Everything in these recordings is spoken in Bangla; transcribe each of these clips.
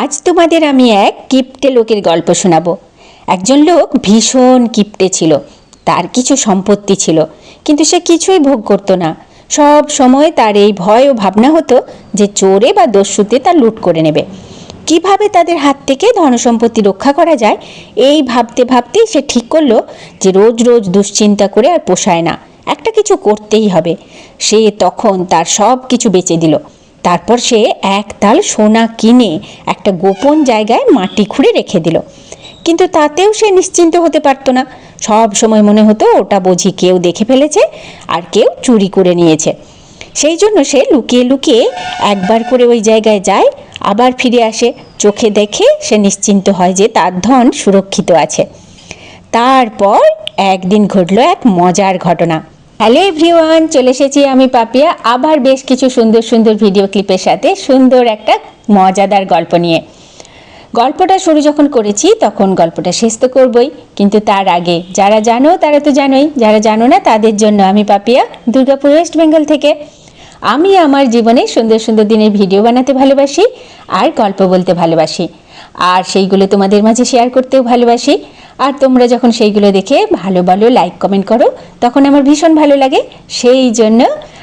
আজ তোমাদের আমি এক কিপ্টে লোকের গল্প শোনাবো। একজন লোক ভীষণ কিপ্টে ছিল, তার কিছু সম্পত্তি ছিল, কিন্তু সে কিছুই ভোগ করতো না। সব সময় তার এই ভয় ও ভাবনা হতো যে চোরে বা দস্যুতে তা লুট করে নেবে। কীভাবে তাদের হাত থেকে ধনসম্পত্তি রক্ষা করা যায়, এই ভাবতে ভাবতেই সে ঠিক করল যে রোজ রোজ দুশ্চিন্তা করে আর পোষায় না, একটা কিছু করতেই হবে। সে তখন তার সব কিছু বেচে দিল। তারপর সে এক তাল সোনা কিনে একটা গোপন জায়গায় মাটি খুঁড়ে রেখে দিল। কিন্তু তাতেও সে নিশ্চিন্ত হতে পারতো না। সব সময় মনে হতো ওটা বুঝি কেউ দেখে ফেলেছে আর কেউ চুরি করে নিয়েছে। সেই জন্য সে লুকিয়ে লুকিয়ে একবার করে ওই জায়গায় যায়, আবার ফিরে আসে। চোখে দেখে সে নিশ্চিন্ত হয় যে তার ধন সুরক্ষিত আছে। তারপর একদিন ঘটলো এক মজার ঘটনা। হ্যালো এভরিওয়ান, চলে এসেছি আমি পাপিয়া। আবার বেশ কিছু সুন্দর সুন্দর ভিডিও ক্লিপের সাথে সুন্দর একটা মজাদার গল্প নিয়ে। গল্পটা শুরু যখন করেছি, তখন গল্পটা শেষ তো করবই, কিন্তু তার আগে যারা জানো, তারা তো জানোই। যারা জানো না, তাদের জন্য আমি পাপিয়া, দুর্গাপুর ওয়েস্ট বেঙ্গল থেকে। আমি আমার জীবনে সুন্দর সুন্দর দিনের ভিডিও বানাতে ভালোবাসি আর গল্প বলতে ভালোবাসি। আর সেইগুলো তোমাদের মাঝে শেয়ার করতেও ভালোবাসি। আর তোমরা যখন সেইগুলো দেখে ভালো ভালো লাইক কমেন্ট করো, তখন আমার ভীষণ ভালো লাগে। সেই জন্য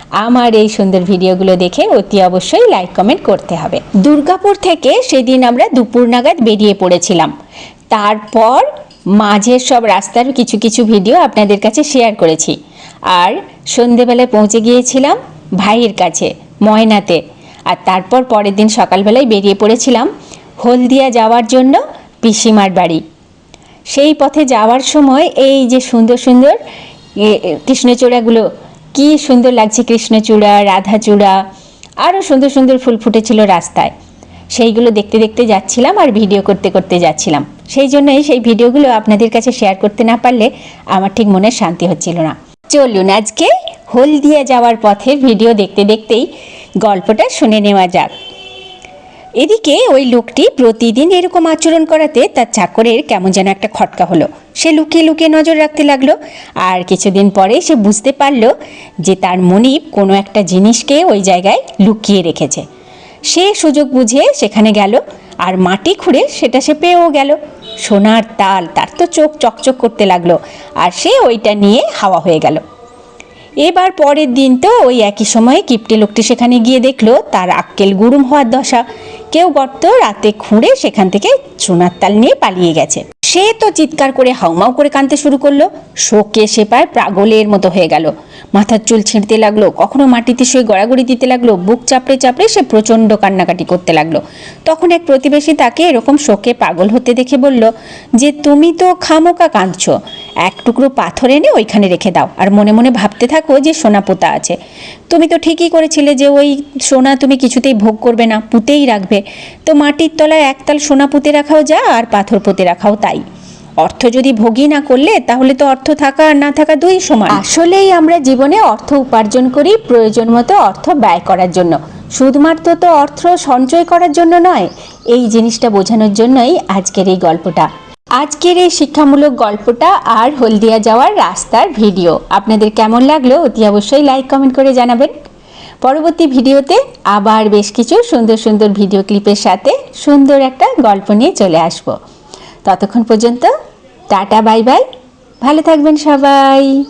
আমার এই সুন্দর ভিডিওগুলো দেখে অতি অবশ্যই লাইক কমেন্ট করতে হবে। দুর্গাপুর থেকে সেদিন আমরা দুপুর নাগাদ বেরিয়ে পড়েছিলাম। তারপর মাঝের সব রাস্তার কিছু কিছু ভিডিও আপনাদের কাছে শেয়ার করেছি। আর সন্ধেবেলায় পৌঁছে গিয়েছিলাম ভাইয়ের কাছে, ময়নাতে। আর তারপর পরের দিন সকালবেলায় বেরিয়ে পড়েছিলাম। হলদিয়া যাওয়ার জন্য পিসিমার বাড়ি। সেই পথে যাওয়ার সময় এই যে সুন্দর সুন্দর কৃষ্ণচূড়াগুলো, কি সুন্দর লাগছে কৃষ্ণচূড়া, রাধাচূড়া আরও সুন্দর সুন্দর ফুল ফুটেছিল রাস্তায়। সেইগুলো দেখতে দেখতে যাচ্ছিলাম আর ভিডিও করতে করতে যাচ্ছিলাম। সেই জন্যই সেই ভিডিওগুলো আপনাদের কাছে শেয়ার করতে না পারলে আমার ঠিক মনে শান্তি হচ্ছিল না। চলুন আজকে হলদিয়া যাওয়ার পথে ভিডিও দেখতে দেখতেই গল্পটা শুনে নেওয়া যাক। এদিকে ওই লোকটি প্রতিদিন এরকম আচরণ করাতে তার চাকরের কেমন যেন একটা খটকা হলো। সে লুকিয়ে লুকিয়ে নজর রাখতে লাগল আর কিছুদিন পরে সে বুঝতে পারল যে তার মনিব কোনো একটা জিনিসকে ওই জায়গায় লুকিয়ে রেখেছে। সে সুযোগ বুঝে সেখানে গেল আর মাটি খুঁড়ে সেটা সে পেয়েও গেল। সোনার তাল, তার তো চোখ চকচক করতে লাগল আর সে ওইটা নিয়ে হাওয়া হয়ে গেল। এবার পরের দিন তো ওই একই সময়ে কিপটে লোকটি সেখানে গিয়ে দেখল তার আক্কেল গুরুম হওয়ার দশা। কেউ গর্ত রাতে খুঁড়ে সেখান থেকে সোনার তাল নিয়ে পালিয়ে গেছে। সে তো চিৎকার করে হাউমাউ করে কাঁদতে শুরু করল। শোকে সে পায় পাগলের মতো হয়ে গেল। মাথার চুল ছিঁড়তে লাগল, কখনো মাটিতে শুয়ে গড়াগড়ি দিতে লাগল, বুক চাপড়ে চাপড়ে সে প্রচণ্ড কান্নাকাটি করতে লাগল। তখন এক প্রতিবেশী তাকে এরকম শোকে পাগল হতে দেখে বলল, যে তুমি তো খামোকা কাঁদছ, এক টুকরো পাথর এনে ওইখানে রেখে দাও, আর মনে মনে ভাবতে থাকো যে সোনা পোতা আছে। তুমি তো ঠিকই করেছিলে যে ওই সোনা তুমি কিছুতেই ভোগ করবে না, পুঁতেই রাখবে। তো মাটির তলায় একতাল সোনা পুঁতে রাখাও যা আর পাথর পুঁতে রাখাও তাই। অর্থ যদি ভোগই না করলে তাহলে তো অর্থ থাকা আর না থাকা দুই সমান। আসলেই আমরা জীবনে অর্থ উপার্জন করি প্রয়োজন মতো অর্থ ব্যয় করার জন্য। শুধুমাত্র তো অর্থ সঞ্চয় করার জন্য নয়, এই জিনিসটা বোঝানোর জন্যই আজকের এই গল্পটা। আজকের এই শিক্ষামূলক গল্পটা আর হলদিয়া যাওয়ার রাস্তার ভিডিও। আপনাদের কেমন লাগল অতি অবশ্যই লাইক কমেন্ট করে জানাবেন। পরবর্তী ভিডিওতে আবার বেশ কিছু সুন্দর সুন্দর ভিডিও ক্লিপের সাথে সুন্দর একটা গল্প নিয়ে চলে আসব। ততক্ষণ পর্যন্ত টাটা, বাই বাই। ভালো থাকবেন সবাই।